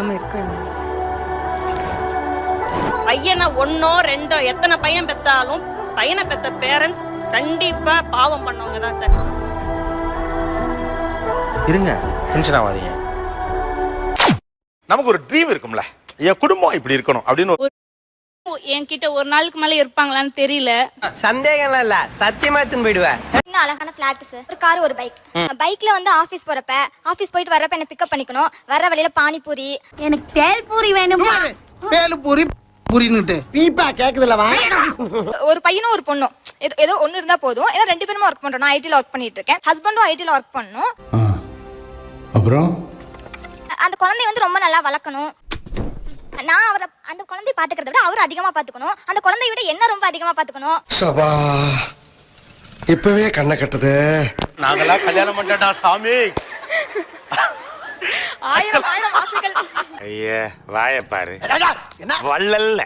நம்ம இருக்காங்க பையனை ஒன்னோ ரெண்டோ எத்தனை பையன் பெத்தாலும் பையனை பெத்த பேரண்ட்ஸ் கண்டிப்பா பாவம் பண்ணவங்க தான் சார். இருங்க டென்ஷன் ஆகாதீங்க. நமக்கு ஒரு ட்ரீம் இருக்கும்ல. என் குடும்பம் இப்படி இருக்கணும் அப்படின்னு என்கிட்ட ஒரு நாளுக்கு மேல இருப்பாங்களான்னு தெரியல. சந்தேகம்லாம் இல்ல. சத்தியமா எடுத்துன்னு போயிடுவேன் இன்னும் அழகான ஃபிளாட் சார் ஒரு கார் ஒரு பைக் பைக்ல வந்து ஆபீஸ் போறப்ப ஆபீஸ் போயிட்டு வரப்ப என்ன பிக்கப் பண்ணிக்கணும்? வர வழியில பானிபூரி. எனக்கு வேணும்? பேலு பூரி பூரின்னுட்டு. பீப்பா கேக்குதுல வா. ஒரு பையனும் ஒரு பொண்ணும். ஏதோ ஏதோ ஒன்று இருந்தா போதும். ஏன்னா ரெண்டு பேருமே ஒர்க் பண்றோம். நான் ஐடில ஒர்க் பண்ணிட்டு இருக்கேன். ஹஸ்பண்டும் ஐடில ஒர்க் பண்ணணும் அப்புறம்? அந்த குழந்தைய வந்து ரொம்ப நல்லா வளர்க்கணும். நான் அவரை அந்த குழந்தைய பாத்துக்கிறத விட அவர் அதிகமா பாத்துக்கணும் அந்த குழந்தைய விட என்ன ரொம்ப அதிகமா பாத்துக்கணும் சபா இப்பவே கண்ணை கட்டுது. நாங்கெல்லாம் கல்யாணம் பண்ணிட்டா சாமி. ஆயிரம் ஆயிரம் ஆசைகள். ஐய வாய பாரு. வள்ளல்ல.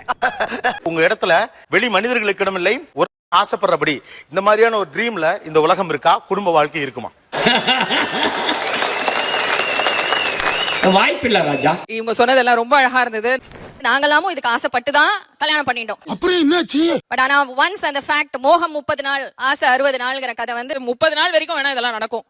உங்க இடத்துல வெளி மனிதர்களுக்கு இடமில்லை ஒரு ஆசைப்படுறபடி இந்த மாதிரியான ஒரு ட்ரீம்ல இந்த உலகம் இருக்கா? குடும்ப வாழ்க்கை இருக்குமா? வாய்ப்பில்லை ராஜா. இவங்க சொன்னதெல்லாம் ரொம்ப அழகா இருந்தது. நாங்களாமும் இதுக்கு ஆசைப்பட்டு தான் கல்யாணம் பண்ணிட்டோம். அப்புறம் என்னாச்சு? பட் ஆனா ஒன்ஸ் அந்த ஃபேக்ட் மோகம் முப்பது நாள் ஆசை அறுபது நாள்ங்கிற கதை வந்து முப்பது நாள் வரைக்கும் வேணா இதெல்லாம் நடக்கும்.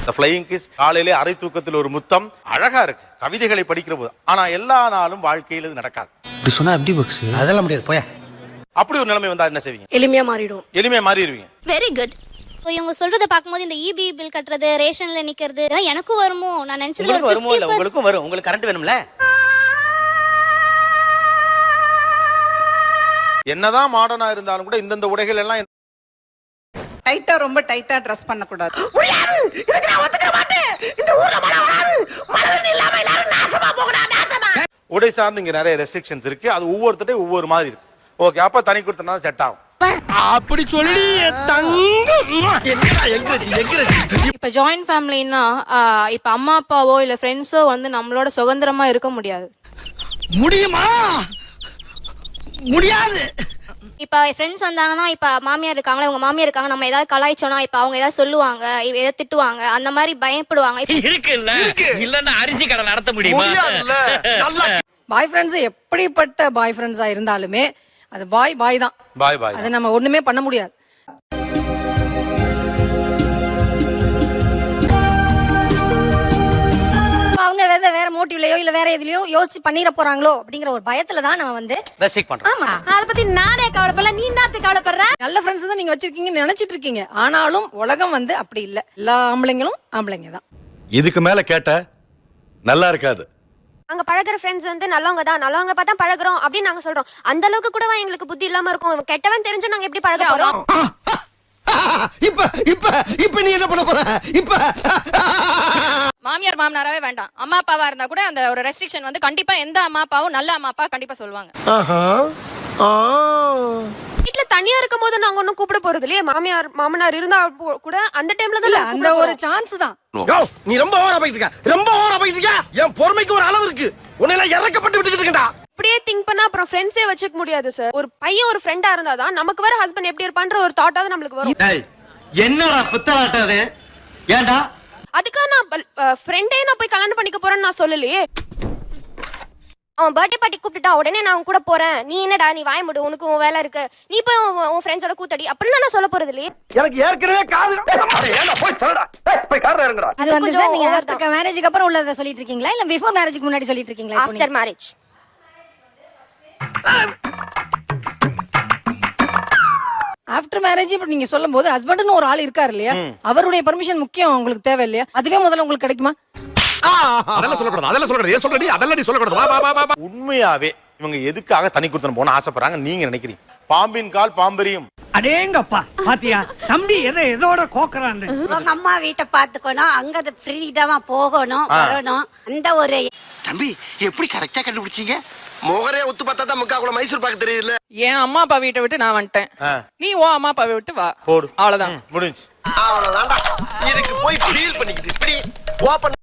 இந்த ஃப்ளையிங் கிஸ் காலையிலே அரை தூக்கத்தில் ஒரு முத்தம். அழகா இருக்கு. கவிதைகளை படிக்கிற போது. ஆனா எல்லா நாளும் வாழ்க்கையில் இது நடக்காது. இப்படி சொன்னா எப்படி பக்ஸ் அதெல்லாம் முடியாது. போயா. அப்படி ஒரு நிலைமை வந்தா என்ன செய்வீங்க? எளிமையா மாறிடும். எளிமையா மாறிடுவீங்க. வெரி குட் இவங்க சொல்றத பார்க்கும்போது இந்த இபி பில் கட்டுறது ரேஷன்ல நிக்கிறது இதெல்லாம் எனக்கும் வருமோ? நான் நினைச்சது உங்களுக்கு ஒரு வருமோ இல்ல? 50% உங்களுக்கும் வரும். உங்களுக்கு கரண்ட் வேணும்ல? என்னதான் மாடர்னா இருந்தாலும் கூட இந்தந்த உடைகள் எல்லாம் டைட்டா ரொம்ப டைட்டா ட்ரெஸ் பண்ணக்கூடாது. உடை சார்ந்து இங்க நிறைய ரெஸ்ட்ரிக்ஷன்ஸ் இருக்கு. அது ஒவ்வொருத்தட்டையும் ஒவ்வொரு மாதிரி இருக்கு. ஓகே அப்ப தனி கொடுத்தனா செட் ஆகும். அப்படி சொல்லி தங்கம். இப்ப ஜாயிண்ட் ஃபேமிலின்னா இப்ப அம்மா அப்பாவோ இல்ல ஃப்ரெண்ட்ஸோ வந்து நம்மளோட சுதந்திரமா இருக்க முடியாது. முடியுமா? முடியாது. இப்ப ஃப்ரெண்ட்ஸ் வந்தாங்கன்னா இப்ப மாமியார் இருக்காங்களா உங்க மாமியார் இருக்காங்க நம்ம ஏதாவது கலாய்ச்சோம்னா இப்ப அவங்க ஏதாவது சொல்லுவாங்க ஏதாவது திட்டுவாங்க அந்த மாதிரி பயப்படுவாங்க. இருக்குல்ல இல்லன்னா அரிசி கடை நடத்த முடியுமா? பாய் ஃப்ரெண்ட்ஸ் எப்படிப்பட்ட பாய் ஃப்ரெண்ட்ஸா இருந்தாலுமே அது பாய் பாய் தான். பாய் பாய் அதை நம்ம ஒண்ணுமே பண்ண முடியாது. அவங்க வேற வேற மோட்டிவ்லயோ இல்ல வேற எதுலயோ யோசிச்சு பண்ணிட போறாங்களோ அப்படிங்கிற ஒரு பயத்துல தான் நம்ம வந்து ரெஸ்ட்ரிக்ட் பண்றோம். ஆமா. அத பத்தி நானே கவலைப்படல. நீ தான் கவலைப்படுற? நல்ல ஃப்ரெண்ட்ஸ் தான் நீங்க வச்சிருக்கீங்கன்னு நினைச்சிட்டு இருக்கீங்க. ஆனாலும் உலகம் வந்து அப்படி இல்ல. எல்லா ஆம்பளைங்களும் ஆம்பளைங்க தான். இதுக்கு மேல கேட்ட நல்லா இருக்காது. அங்க பழகுற ஃப்ரெண்ட்ஸ் வந்து நல்லவங்க தான் நல்லவங்க பார்த்தா பழகுறோம் அப்படின்னு நாங்க சொல்றோம். அந்த அளவுக்கு கூடவா எங்களுக்கு புத்தி இல்லாம இருக்கும்? கெட்டவன் தெரிஞ்சும் நாங்க எப்படி பழக போறோம்? இப்ப இப்ப இப்ப நீ என்ன பண்ண போற? இப்ப மாமியார் மாமனாராவே வேண்டாம். அம்மா அப்பாவா இருந்தா கூட அந்த ஒரு ரெஸ்ட்ரிக்ஷன் வந்து கண்டிப்பா எந்த அம்மா அப்பாவும் நல்ல அம்மா அப்பா கண்டிப்பா சொல்லுவாங்க. தனியா இருக்கும் போது நாங்க ஒண்ணும் கூப்பிட போறது இல்லையே? மாமியார் மாமனார் இருந்தா கூட அந்த டைம்ல இல்ல தான் அந்த ஒரு சான்ஸ் தான். நீ ரொம்ப ஓவரா போயிட்டு இருக்க. ரொம்ப ஓவரா போயிட்டு இருக்க. என் பொறுமைக்கு ஒரு அளவு இருக்கு. உன்னை எல்லாம் இறக்கப்பட்டு விட்டுக்கிட்டு இருக்கா அப்படியே திங்க் பண்ணா அப்புறம் ஃப்ரெண்ட்ஸே வச்சுக்க முடியாது சார் ஒரு பையன் ஒரு ஃப்ரெண்டா இருந்தாதான் நமக்கு வர ஹஸ்பண்ட் எப்படி இருப்பான்ற ஒரு தாட்டாவது நம்மளுக்கு வரும். என்னடா புத்தலாட்டம் அது? ஏன்டா? அதுக்காக நான் ஃப்ரெண்டே நான் போய் கல்யாணம் பண்ணிக்க போறேன்னு நான் சொல்லலையே. அவன் பர்த்டே பார்ட்டி கூப்பிட்டுட்டா உடனே நான் அவன் கூட போறேன். நீ என்னடா நீ வாய முடு உனக்கு உன் வேலை இருக்கு. நீ போய் உன் உன் ஃப்ரெண்ட்ஸோட கூத்தடி. அப்படின்னு நான் சொல்ல போறது இல்லையே. எனக்கு ஏற்கனவே காது போய் சொல்லடா ஏய், போய் கார்ல இறங்குடா. அது வந்து சார் நீங்க ஆஃப்டர் மேரேஜுக்கு அப்புறம் உள்ளத சொல்லிட்டு இருக்கீங்களா? இல்ல பிஃபோர் மேரேஜுக்கு முன்னாடி சொல்லிட்டு இருக்கீங்களா? ஆஃப்டர் மேரேஜ் ஆஃப்டர் மேரேஜ் இப்ப நீங்க சொல்லும் போது ஹஸ்பண்ட்னு ஒரு ஆள் இருக்காரு இல்லையா? அவருடைய பர்மிஷன் முக்கியம் உங்களுக்கு தேவை இல்லையா அதுவே முதல்ல உங்களுக்கு கிடைக்குமா? அதெல்லாம் சொல்லக்கூடாது அதெல்லாம் சொல்லக்கூடாது. ஏன் சொல்றடி? அதெல்லாம் நீ சொல்லக்கூடாது. வா, வா, வா, வா, வா. உண்மையாவே இவங்க எதுக்காக தனி கொடுத்தன போன ஆசைப்படுறாங்க நீங்க நினைக்கிறீங்க? பாம்பின் கால் பாம்பெரியும். அடேங்கப்பா பாத்தியா? தம்பி எதை எதோட கோக்குறான் உங்க அம்மா வீட்டை பாத்துக்கணும் அங்க ஃப்ரீடமா போகணும் வரணும். அந்த ஒரு தம்பி எப்படி கரெக்டா கண்டுபிடிச்சீங்க? முகரே ஒத்து பார்த்தா தான் முக்கா கூட மைசூர் பாக்க தெரியுதுல என் அம்மா அப்பா வீட்டை விட்டு நான் வந்துட்டேன். நீ ஓ அம்மா அப்பாவை விட்டு வா. போடு. அவ்வளவுதான். முடிஞ்சு அவ்வளவுதான்டா. இதுக்கு போய் ஃபீல் பண்ணிக்கிட்டு இப்படி ஓப்பன்